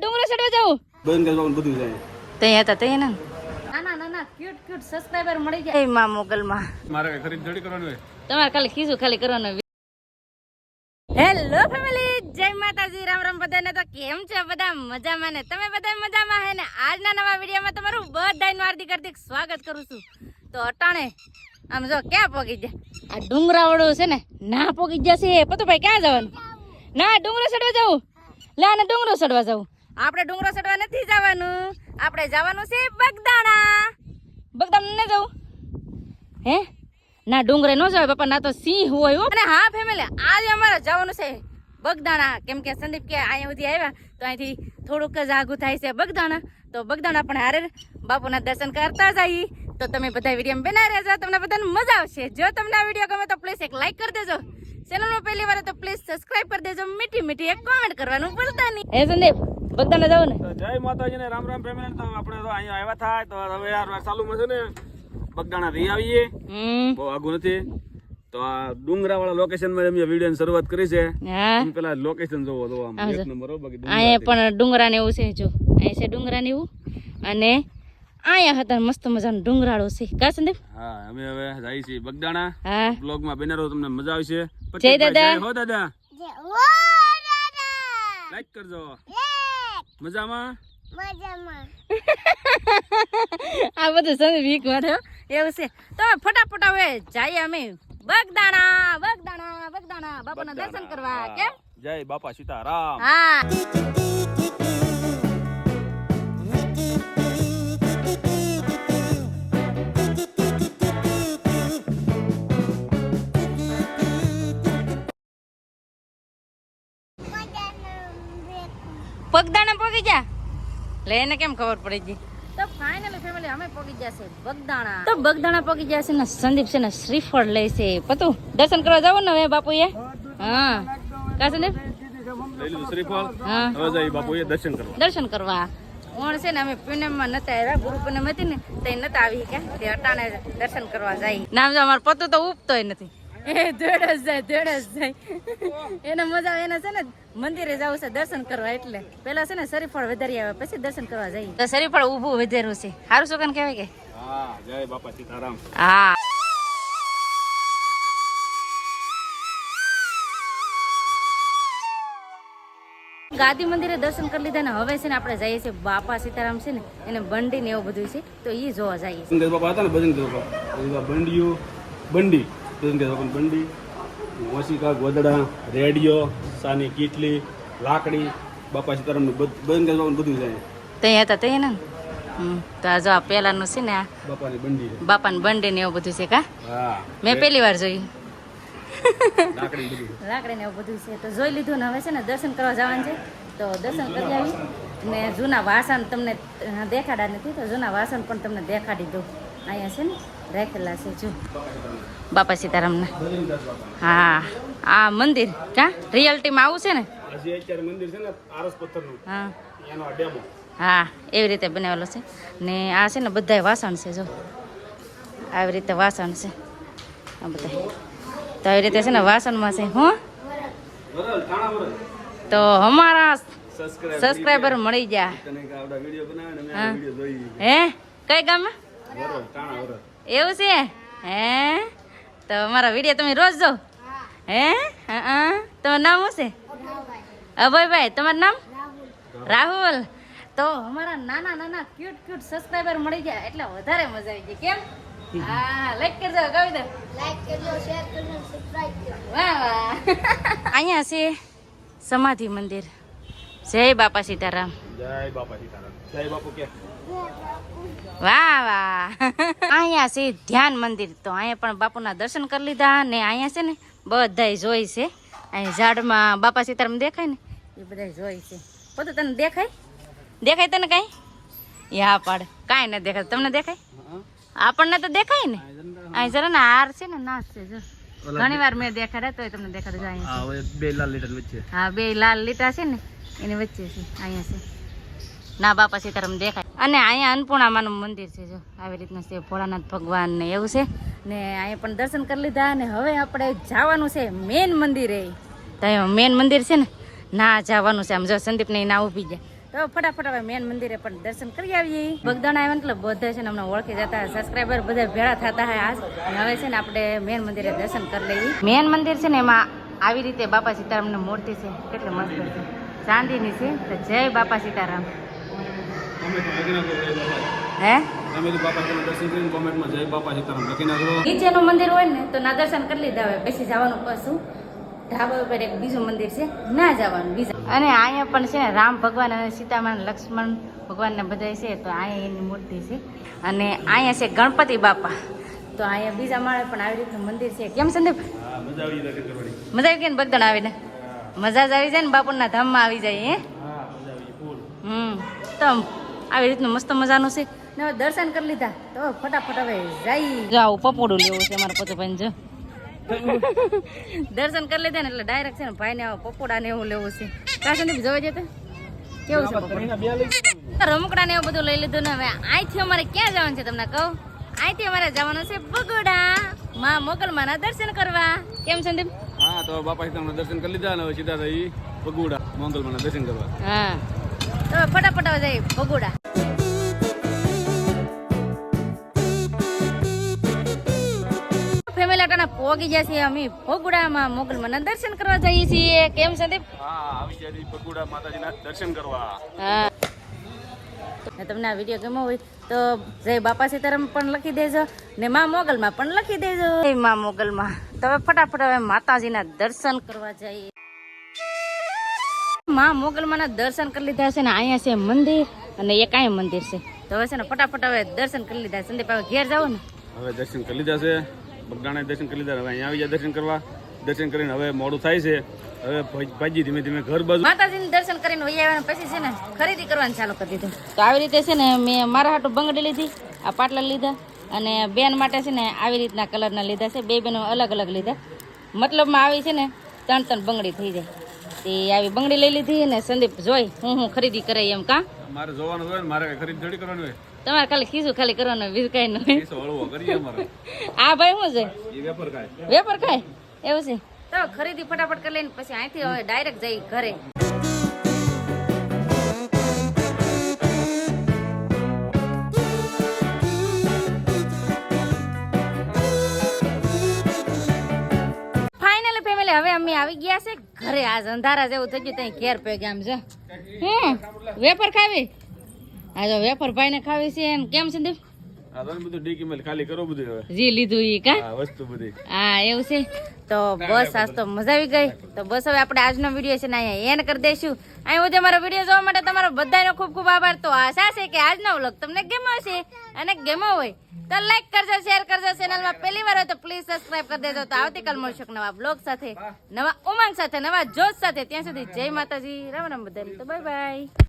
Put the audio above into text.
ડુંગરો ચડવા જવું? બંધ કરવાનું બધું જાય. ત્યાં હતા ત્યાં ના? ના ના ના ક્યુટ ક્યુટ સબસ્ક્રાઇબર મળી જાય માં મોગલમાં મારે ખરીદ થોડી કરવાનું હોય? તમારે ખાલી ખીસું ખાલી કરવાનું હેલો ફેમિલી જય માતાજી. રામ રામ બધાને તો કેમ છે? બધા મજામાં ને? તમે બધા મજામાં હે ને? આજના નવા વિડીયોમાં તમારું બધાનું હાર્દિક હાર્દિક સ્વાગત કરું છું. તો અટાણે આમ જો ક્યાં પોગી જાય આ ડુંગરાવાળું છે ને ના પોગી જશે પતો ભાઈ ક્યાં જવાનું? ના ડુંગરો ચડવા જવું? લે ને ડુંગરો ચડવા જવું. આપણે ડુંગરો ચડવા નથી જવાનું. આપણે જવાનું છે બગદાણા. બગદાણા ન જવું. હે? ના, ડુંગરે ન જવાય બાપા ના તો સિંહ હોય. અને હા, ફેમિલી, આજે અમારે જવાનું છે બગદાણા. કેમ કે સંદીપ કે અહીંયા સુધી આવ્યા, તો અહીંથી થોડુંક જ આગું થાય છે બગદાણા. તો બગદાણા પણ હારે બાપુના દર્શન કરતા જઈએ. તો તમે બધા વીડિયો બના રહેજો. તમને બધાને મજા આવશે. જો તમને આ વીડિયો ગમે તો પ્લીઝ એક લાઈક કરી દેજો. ચેનલમાં પહેલી વાર તો પ્લીઝ સબસ્ક્રાઇબ કરી દેજો. મીઠી મીઠી એક કોમેન્ટ કરવાનું ભૂલતા નહીં. હે સંદીપ? બગદાણા જાવ ને. જય માતાજી ને રામ રામ ફેમિલી તો આપણે તો અહીંયા આવ્યા થાય તો હવે આ ચાલુમાં છે ને બગદાણા રહી આવીએ. બહુ આગું નથી. તો આ ડુંગરા વાળા લોકેશનમાં અમે વીડિયો શરૂઆત કરી છે. હા. પેલા લોકેશન જોવો તો આમ. એક નંબર બાકી અહીંયા પણ ડુંગરા ને એવું છે જો. અહીંયા છે ડુંગરા ને એવું. અને અહીંયા હતા મસ્ત મજાનો ડુંગરાળો છે. કા સંદીપ? હા અમે હવે જઈએ છીએ બગદાણા. હા. બ્લોગમાં બેનરો તમને મજા આવશે. જય દાદા. હો દાદા. લાઈક કરજો. મજામાં? મજામાં. આ બધું સંદીપ વીક માટે એવું છે. તો ફટાફટ હવે જઈએ અમે. બગદાણા બગદાણા બગદાણા. બાપાના દર્શન કરવા. કે? જય બાપા સીતારામ. હા. પગદાણા પગી જા લે એને કેમ ખબર પડી ગઈ? તો ફાઇનલી ફેમિલી અમે પગી ગયા છે બગદાણા. તો બગદાણા પગી ગયા છે ને સંદીપ છે ને શ્રીફળ લે છે. પતુ દર્શન કરવા જાવ ને હવે બાપુએ? હા. કા સંદીપ? શ્રીફળ હા. હવે જઈ બાપુ દર્શન કરવા. દર્શન કરવા ઓણ છે ને અમે પૂનમમાં નતા આવ્યા ગુરુ પૂનમ હતી ને તે નતા આવી કે તે અટાણે દર્શન કરવા જાય. નામ જો અમારો પતો તો ઉપતોય નથી. એ દોડ જાય દોડ જાય. એને મજા એને છે ને મંદિરે જવું છે દર્શન કરવા એટલે. પેલા છે ને શરીફળ વધારી આવે પછી દર્શન કરવા જઈએ. તો શરીફળ ઊભું વધાર્યું છે. સારું શું કહેવાય કે? હા જય બાપા સીતારામ. હા. ગાદી મંદિરે દર્શન કરી લીધા ને હવે છે ને આપણે જઈએ છીએ બાપા સીતારામ છે ને એને બંડી ને એવું બધું છે. તો એ જોવા જઈએ. બાપા હતા ને ભજન બાપા બંડીઓ બંડી. બંડી મોસિકા ગોદડા રેડિયો સાની કીટલી લાકડી બાપા સીતારામનું બધું બધું જાય ત્યાં હતા ત્યાં ને? હમ તો આ જો આ છે ને બાપાની બંડી. બાપાની બંડી ને એવું બધું છે કા? મેં પહેલી વાર જોઈ. લાકડી ને એવું બધું છે. તો જોઈ લીધું ને હવે છે ને દર્શન કરવા જવાનું છે. તો દર્શન કરી આવી ને જૂના વાસણ તમને દેખાડા નથી તો જૂના વાસણ પણ તમને દેખાડી દઉં. અહીંયા છે ને? રાખેલા છે જો. બાપા સીતારામના. હા આ મંદિર કા રિયાલિટીમાં આવું છે ને? હજી અત્યારે મંદિર છે ને આરસ પથ્થરનું. હા. એનો ડેમો. હા એવી રીતે બનાવેલો છે. ને આ છે ને બધાય વાસણ છે જો. આવી રીતે વાસણ છે. આ બધા તો આવી રીતે છે ને વાસણમાં છે હું. તો અમારા સબસ્ક્રાઈબર મળી ગયા. હે. કઈ ગામમાં? એવું છે? હે? તો મારા વીડિયો તમે રોજ જો. હે. હા? તમારું નામ શું છે? અભયભાઈ. તમારું નામ? રાહુલ. તો અમારા નાના નાના ક્યુટ ક્યુટ સબસ્ક્રાઈબર મળી ગયા. એટલે વધારે મજા આવી ગઈ. કેમ? હા લાઈક કરજો કવિ દો વાહ વાહ. અહીંયા છે સમાધિ મંદિર. જય બાપા સીતારામ જય બાપા સીતારામ જય બાપુ કે વાહ વાહ અહીંયા છે ધ્યાન મંદિર. તો અહીંયા પણ બાપુના દર્શન કરી લીધા ને અહીંયા છે ને બધાય જોઈ છે. અહીં ઝાડમાં બાપા સીતારામ દેખાય ને? એ બધા જોઈ છે. પોતે તને દેખાય? દેખાય તને કાંઈ? એ હા પાડે. કાંઈ નથી દેખાય તમને દેખાય? આપણને તો દેખાય ને? અહીં જરા ને હાર છે ને નાશ છે જો. ઘણી વાર મેં દેખાડ્યા તોય તમને દેખાડે જાય હા હવે બે લાલ લીટર વચ્ચે. હા બે લાલ લીટા છે ને એની વચ્ચે છે અહીંયા છે. ના બાપા સીતારામ દેખાય. અને અહીંયા અન્નપૂર્ણામાનું મંદિર છે જો આવી રીતનું છે ભોળાનાથ ભગવાન ને એવું છે. ને અહીંયા પણ દર્શન કરી લીધા ને હવે આપણે જવાનું છે મેન મંદિરે. તો મેન મંદિર છે ને ના જવાનું છે આમ જો સંદીપને ના ઊભી જાય તો ફટાફટ હવે મેન મંદિરે પણ દર્શન કરી આવીએ. બગદાણા આવ્યા એટલે બધા છે ને અમને ઓળખી જતા સબસ્ક્રાઈબર બધા ભેળા થતા હોય આજ. હવે છે ને આપણે મેન મંદિરે દર્શન કરી લઈએ. મેન મંદિર છે ને એમાં આવી રીતે બાપા સીતારામની મૂર્તિ છે. કેટલી મસ્ત છે. ચાંદીની છે. તો જય બાપા સીતારામ. હે? નીચેનું મંદિર હોય ને તો ના દર્શન કરી લીધા હવે પછી જવાનું પાછું. ધાબા ઉપર એક બીજું મંદિર છે ના જવાનું બીજા. અને અહીંયા પણ છે ને રામ ભગવાન અને સીતામાન લક્ષ્મણ ભગવાનને બધાય બધા છે તો અહીંયા એની મૂર્તિ છે. અને અહીંયા છે ગણપતિ બાપા. તો અહીંયા બીજા માળે પણ આવી રીતનું મંદિર છે. કેમ સંદીપ? હા મજા આવી ગઈ ને બગદણ આવીને? મજા જ આવી જાય ને બાપુના ધામમાં આવી જાય હે? હા મજા આવી ફૂલ. હમ. તો આવી રીતનું મસ્ત મજાનું છે. ને દર્શન કરી લીધા. તો ફટાફટ હવે જઈ. જાઉં પપોડું લેવું છે મારા પોતે ભાઈ જો. દર્શન કરી લીધા ને એટલે ડાયરેક્ટ છે ને ભાઈ ને પપોડા ને એવું લેવું છે. કાં સંદીપ જોવા જતા કેવું છે રમકડા ને એવું બધું લઈ લીધું ને હવે અહીંથી અમારે ક્યાં જવાનું છે તમને કહું? અહીંથી અમારે જવાનું છે બગોડા. માં મોગલમાના દર્શન કરવા. કેમ સંદીપ? હા તો બાપા સીતારામના દર્શન કરી લીધા ને હવે સીધા થઈ પગુડા મંગલમાના દર્શન કરવા. હા. તો ફટાફટ હવે જઈએ પોગી ગયા છીએ અમે ભોગુડામાં મોગલમાના દર્શન કરવા જઈએ છીએ. કેમ સંદીપ? હા આવી જાય પગુડા માતાજીના દર્શન કરવા. હા. તમને આ વીડિયો ગમ્યો હોય તો જય બાપા સીતારામ પણ લખી દેજો ને માં મોગલમાં પણ લખી દેજો. જય માં મોગલમાં. તો હવે ફટાફટ હવે માતાજીના દર્શન કરવા જઈએ. માં મોગલમાના દર્શન કરી લીધા છે ને અહીંયા છે મંદિર અને એક અહીંયા મંદિર છે. તો હવે છે ને ફટાફટ હવે દર્શન કરી લીધા સંદીપ હવે ઘેર જાવ ને. હવે દર્શન કરી લીધા છે. બગદાણા દર્શન કરી લીધા હવે અહીંયા આવી જાય દર્શન કરવા. દર્શન કરીને હવે મોડું થાય છે. હવે ભાજી ધીમે ધીમે ઘર બાજુ માતાજીનું દર્શન કરીને વહી આવ્યા પછી છે ને ખરીદી કરવાનું ચાલુ કરી દીધું. તો આવી રીતે છે ને મેં મારા હાટું બંગડી લીધી આ પાટલા લીધા અને બેન માટે છે ને આવી રીતના કલરના લીધા છે બે બેનો અલગ અલગ લીધા. મતલબમાં આવી છે ને ત્રણ ત્રણ બંગડી થઈ જાય. તે આવી બંગડી લઈ લીધી અને સંદીપ જોઈ હું હું ખરીદી કરે એમ કા? મારે જોવાનું હોય ને મારે ખરીદી થોડી કરવાની હોય? તમારે ખાલી ખીસું ખાલી કરવાનું બીજું કાંઈ નહીં પૈસો હળવો કરીએ અમારે. આ ભાઈ શું છે? વેપર વેપાર ખાય. એવું છે? તો ખરીદી ફટાફટ કરી લઈને પછી અહીંથી હવે ડાયરેક્ટ જઈ ઘરે. ફાઇનલી ફેમિલી હવે અમે આવી ગયા છે ઘરે. આજ અંધારા જેવું થઈ ગયું ત્યાં ઘેર પે આમ છે હમ વેપાર ખાવી? હા જો ભાઈ ને ખાવી છે એમ કેમ સંદીપ આ તો બધું ડીકી મેલ ખાલી કરો બધું હવે. જી લીધું ઈ કા? આ વસ્તુ બધી. હા એવું છે. તો બસ આજ તો મજા આવી ગઈ. તો બસ હવે આપણે આજનો વીડિયો છે ને અહીંયા એન્ડ કરી દઈશું. અહીં સુધી અમારો વીડિયો જોવા માટે તમારો બધાનો ખૂબ ખૂબ આભાર. તો આશા છે કે આજનો વ્લોગ તમને ગમ્યો છે અને ગમ્યો હોય તો લાઈક કરજો શેર કરજો. ચેનલમાં પહેલી વાર હોય તો પ્લીઝ સબસ્ક્રાઇબ કરી દેજો. તો આવતીકાલ મળશું નવા બ્લોગ સાથે નવા ઉમંગ સાથે નવા જોશ સાથે. ત્યાં સુધી જય માતાજી. રામ રામ બધાને. તો બાય બાય